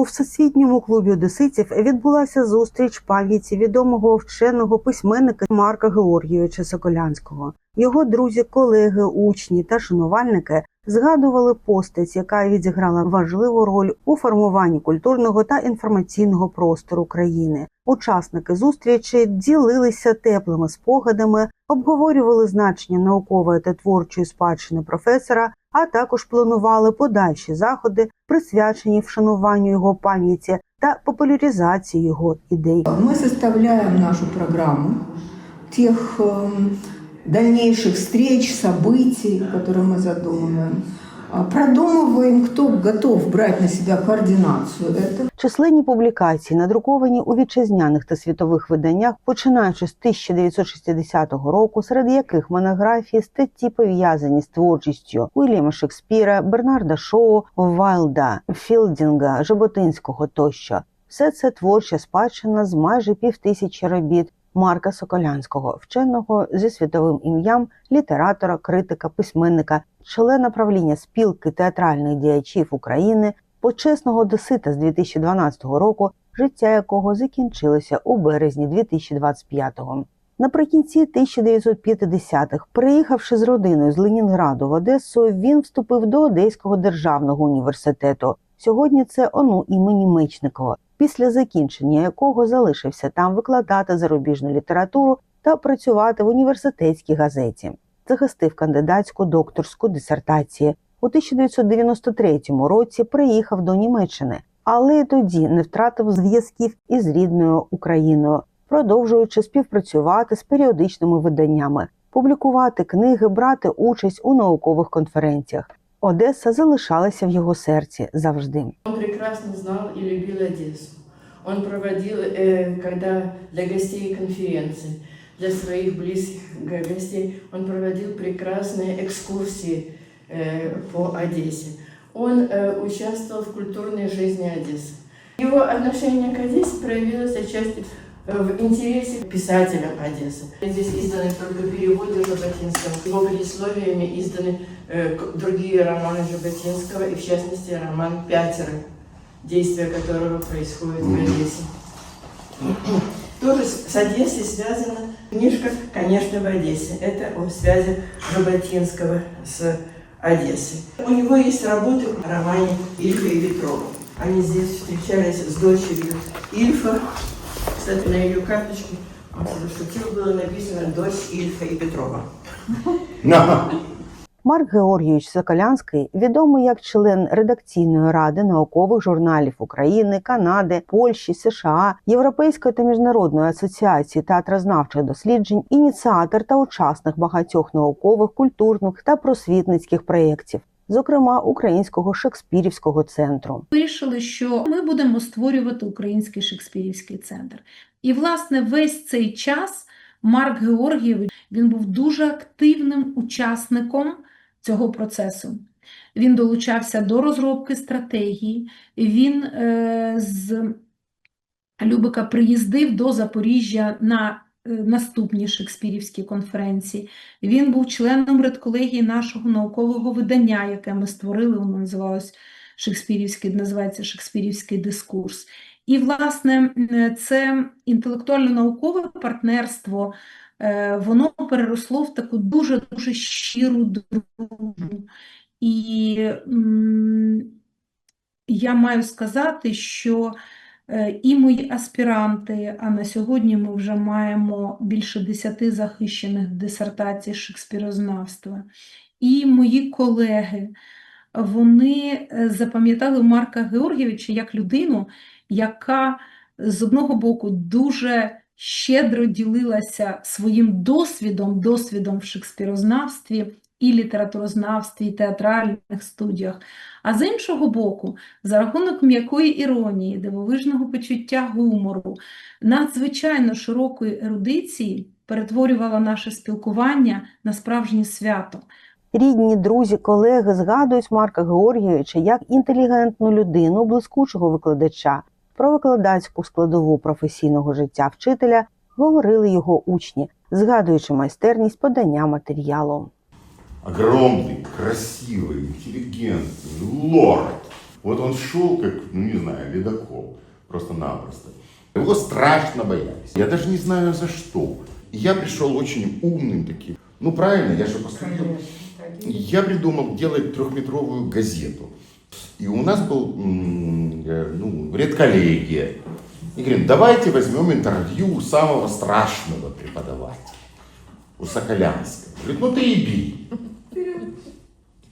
У всесвітньому клубі одеситів відбулася зустріч пам'яті відомого вченого письменника Марка Георгійовича Соколянського. Його друзі, колеги, учні та шанувальники згадували постать, яка відіграла важливу роль у формуванні культурного та інформаційного простору країни. Учасники зустрічі ділилися теплими спогадами, обговорювали значення наукової та творчої спадщини професора, а також планували подальші заходи, присвячені вшануванню його пам'яті та популяризації його ідей. Мы составляем нашу программу тех эм, дальнейших встреч, событий, которые мы задумываем. Продумываем, кто готов брать на себя координацию этого. Численні публікації, надруковані у вітчизняних та світових виданнях, починаючи з 1960 року, серед яких монографії, статті пов'язані з творчістю Уільяма Шекспіра, Бернарда Шоу, Вайлда, Філдінга, Жаботинського тощо. Все це творча спадщина з майже півтисячі робіт Марка Соколянського, вченого зі світовим ім'ям, літератора, критика, письменника, члена правління спілки театральних діячів України, почесного одесита з 2012 року, життя якого закінчилося у березні 2025-го. Наприкінці 1950-х, приїхавши з родиною з Ленінграду в Одесу, він вступив до Одеського державного університету. Сьогодні це ОНУ імені Мечникова, після закінчення якого залишився там викладати зарубіжну літературу та працювати в університетській газеті. Захистив кандидатську докторську дисертацію. У 1993 році приїхав до Німеччини, але й тоді не втратив зв'язків із рідною Україною, продовжуючи співпрацювати з періодичними виданнями, публікувати книги, брати участь у наукових конференціях. Одеса залишалася в його серці завжди. Он прекрасно знал и любил Одессу. Он проводил, э, когда для гостей конференции, для своих близких г- гостей, он проводил прекрасные экскурсии э, по Одессе. Он э, участвовал в культурной жизни Одессы. Его отношение к Одессе проявилось отчасти э, в интересе к писателям Одессы. Здесь изданы только переводы Жаботинского. Его предисловиями изданы э, другие романы Жаботинского, и в частности роман «Пятеро», действие которого происходит в Одессе. Тоже с с Одессой связана книжка, конечно, в Одессе. Это о связи Жаботинского с Одессой. У него есть работы о романе Ильфа и Ветрова. Они здесь встречались с дочерью Ильфа. Кстати, на ее карточке, он зашутил, было написано «Дочь Ильфа и Петрова». Марк Георгійович Соколянський відомий як член редакційної ради наукових журналів України, Канади, Польщі, США, Європейської та міжнародної асоціації театрознавчих досліджень, ініціатор та учасник багатьох наукових, культурних та просвітницьких проєктів, зокрема Українського Шекспірівського центру. вирішили, що ми будемо створювати Український Шекспірівський центр. І, власне, весь цей час Марк Георгійович він був дуже активним учасником цього процесу. Він долучався до розробки стратегії, він е, з Любика приїздив до Запоріжжя на наступні Шекспірівські конференції. Він був членом редколегії нашого наукового видання, яке ми створили, воно називалось Шекспірівський, називається Шекспірівський дискурс. І, власне, це інтелектуально-наукове партнерство, е, воно переросло в таку дуже-дуже щиру дружбу. І я маю сказати, що е, і мої аспіранти, а на сьогодні ми вже маємо більше десяти захищених дисертацій шекспірознавства, і мої колеги, вони е, запам'ятали Марка Георгійовича як людину, яка з одного боку дуже щедро ділилася своїм досвідом, досвідом в шекспірознавстві і літературознавстві, і театральних студіях, а з іншого боку, за рахунок м'якої іронії, дивовижного почуття гумору, надзвичайно широкої ерудиції перетворювала наше спілкування на справжнє свято. Рідні, друзі, колеги згадують Марка Георгійовича як інтелігентну людину, блискучого викладача. Про викладацьку складову професійного життя вчителя говорили його учні, згадуючи майстерність подання матеріалу. Огромный, красивый, интеллигентный лорд. Вот он шел, как, ну не знаю, ледокол, просто-напросто. Его страшно боялись. Я даже не знаю за что. Я пришел очень умным таким. Ну правильно, я же поступил. Я придумал делать трехметровую газету. И у нас был э, ну, редколлегия. И говорим, давайте возьмем интервью у самого страшного преподавателя, у Соколянского. Говорит, ну ты и бей.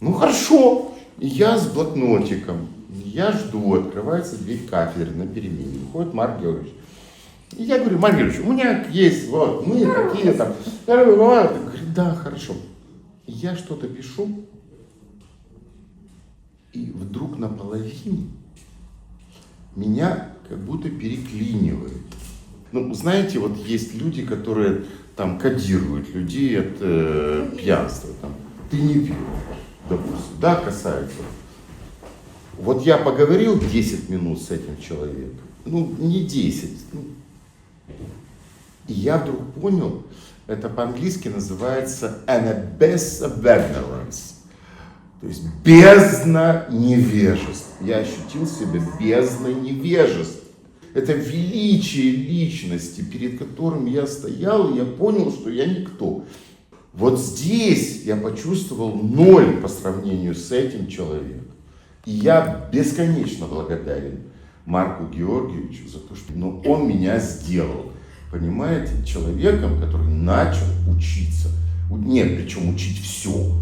Ну хорошо. Я с блокнотиком, я жду, открывается дверь кафедры на перемене. Выходит Марк Георгиевич. И я говорю, Марк Георгиевич, у меня есть, вот, мы такие там. Я говорю, да, хорошо. Я что-то пишу, и вдруг наполовине меня как будто переклинивает. Ну, знаете, вот есть люди, которые там кодируют людей от э, пьянства. Там, ты не пил, допустим. Да, касается. Вот я поговорил 10 минут с этим человеком. Ну, не 10. ну. и я вдруг понял, это по-английски называется an abyss of ignorance. То есть бездна невежеств. Я ощутил себя бездной невежеств. Это величие личности, перед которым я стоял, и я понял, что я никто. Вот здесь я почувствовал ноль по сравнению с этим человеком. И я бесконечно благодарен Марку Георгиевичу за то, что ну, он меня сделал. Понимаете, человеком, который начал учиться. Нет, причем учить все.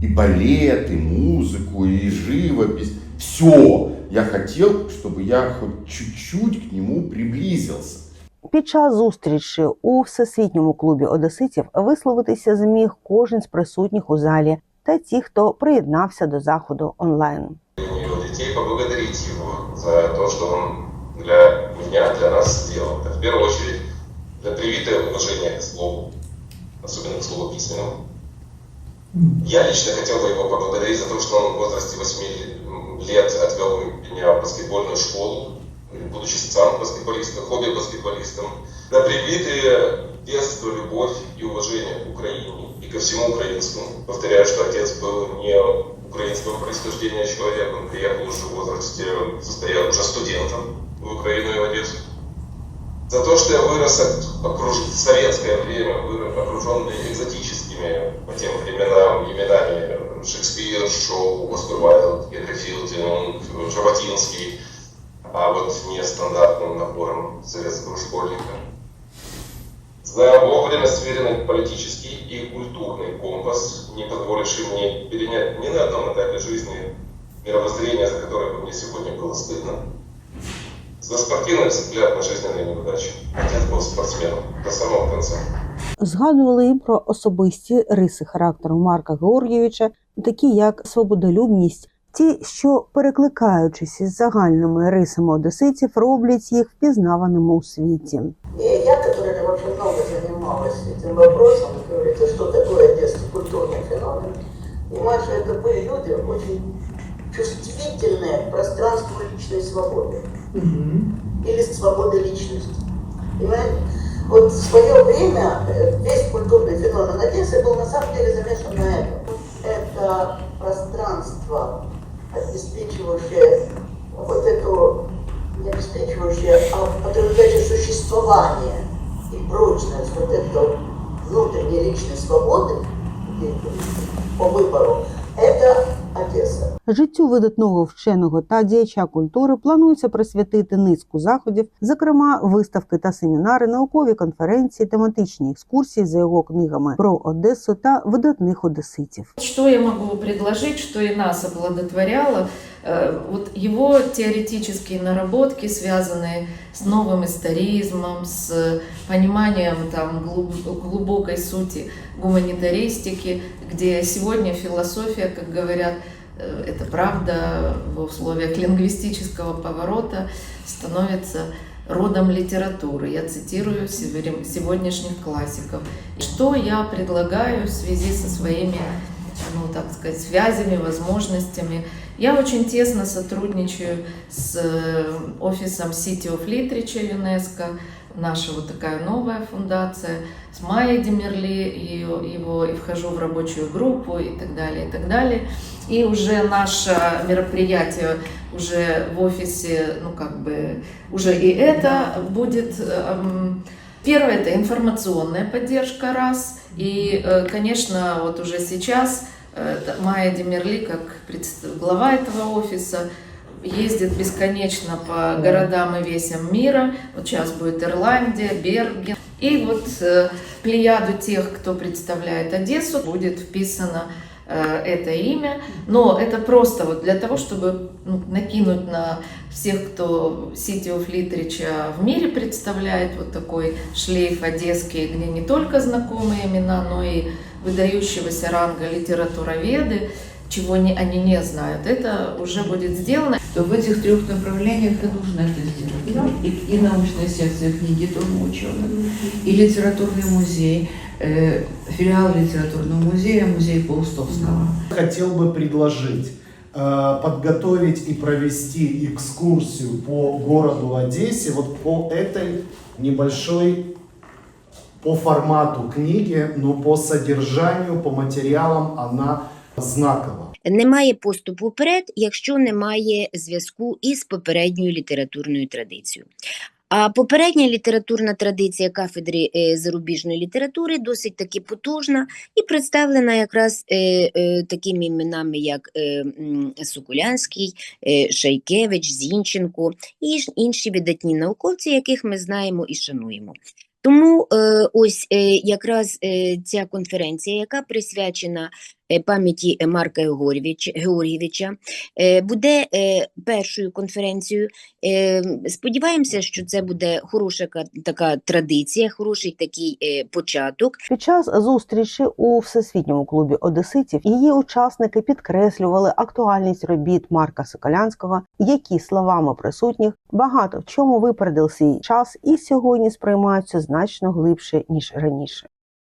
И балет, и музыку, и живопись. Все. Я хотел, чтобы я хоть чуть-чуть к нему приблизился. Під час зустрічі у всесвітньому клубі одеситів висловитися зміг кожен з присутніх у залі та ті, хто приєднався до заходу онлайн. его детей, поблагодарить его за то, что он для меня, для нас. Это в первую очередь для привитое уважение к слову, особенно к слову письменному. Я лично хотел бы его поблагодарить за то, что он в возрасте 8 лет отвел меня в баскетбольную школу, будучи сам баскетболистом, хобби баскетболистом. За привитые детство, любовь и уважение к Украине и ко всему украинскому. Повторяю, что отец был не украинского происхождения человек, он приехал уже в возрасте, состоял уже студентом в Украину и в Одессу. За то, что я вырос окруж... в советское время, вырос окруженный экзотическими по тем временам именами Шекспир, Шоу, Оскар Уайлд, Генри Филдинг, Жаботинский, а вот не стандартным набором советского школьника. За вовремя сверенный политический и культурный компас, не позволивший мне перенять ни на одном этапе жизни мировоззрение, за которое бы мне сегодня было стыдно. За спортивный взгляд на жизненные неудачи. Отец был спортсменом до самого конца. Згадували і про особисті риси характеру Марка Георгійовича, такі як свободолюбність, ті, що перекликаючись із загальними рисами одеситів, роблять їх впізнаваними у світі. И я, которая вообще много занималась этим вопросом, как говорится, что такое детский культурный феномен, понимаю, что это были люди очень чувствительные к пространству личной свободы или свободы личности. Понимаете? Вот в свое время э, весь культурный феномен Одессы был на самом деле замешан на этом. Это пространство, обеспечивающее вот эту не обеспечивающее, а подразумевающее существование и прочность вот этой внутренней личной свободы и по выбору, это Одесса. Життю видатного вченого та діяча культури планується присвятити низку заходів, зокрема виставки та семінари, наукові конференції, тематичні екскурсії за його книгами про Одесу та видатних одеситів. Что я могу предложить, что и нас оплодотворяло? Э, Вот его теоретические наработки, связанные с новым историзмом, с пониманием там, глуб- глубокой сути гуманитаристики, где сегодня философия, как говорят, э, это правда в условиях лингвистического поворота, становится родом литературы. Я цитирую север- сегодняшних классиков. Что я предлагаю в связи со своими ну, так сказать, связями, возможностями. Я очень тесно сотрудничаю с э, офисом City of Literature ЮНЕСКО. наша вот такая новая фундация, с Майей Демерли, ее, его, и вхожу в рабочую группу и так далее, и так далее. И уже наше мероприятие уже в офисе, ну как бы, уже и это будет. эм, Первое – это информационная поддержка, раз. И, э, конечно, вот уже сейчас э, Майя Демерли, как глава этого офиса, ездит бесконечно по городам и весям мира. Вот сейчас будет Ирландия, Берген. И вот э, плеяду тех, кто представляет Одессу, будет вписано э, это имя. Но это просто вот для того, чтобы ну, накинуть на всех, кто City of Literature в мире представляет, вот такой шлейф одесский, где не только знакомые имена, но и выдающегося ранга литературоведы, чего не, они не знают. Это уже будет сделано. то в этих трех направлениях и нужно это сделать. И, и научная секция книги Дома ученых, и литературный музей, э, филиал литературного музея, музей Паустовского. Хотел бы предложить э, подготовить и провести экскурсию по городу Одессе, вот по этой небольшой, по формату книги, но по содержанию, по материалам она знакова. Немає поступу вперед, якщо немає зв'язку із попередньою літературною традицією. А попередня літературна традиція кафедри е, зарубіжної літератури досить таки потужна і представлена якраз е, е, такими іменами, як Сокулянський, е, Шайкевич, Зінченко і інші видатні науковці, яких ми знаємо і шануємо. Тому ось якраз ця конференція, яка присвячена пам'яті е, Марка Георгійовича, е, буде е, першою конференцією. Сподіваємося, що це буде хороша така традиція, хороший такий початок. Під час зустрічі у всесвітньому клубі одеситів її учасники підкреслювали актуальність робіт Марка Соколянського, які словами присутніх багато в чому випередив свій час і сьогодні сприймаються значно глибше ніж раніше.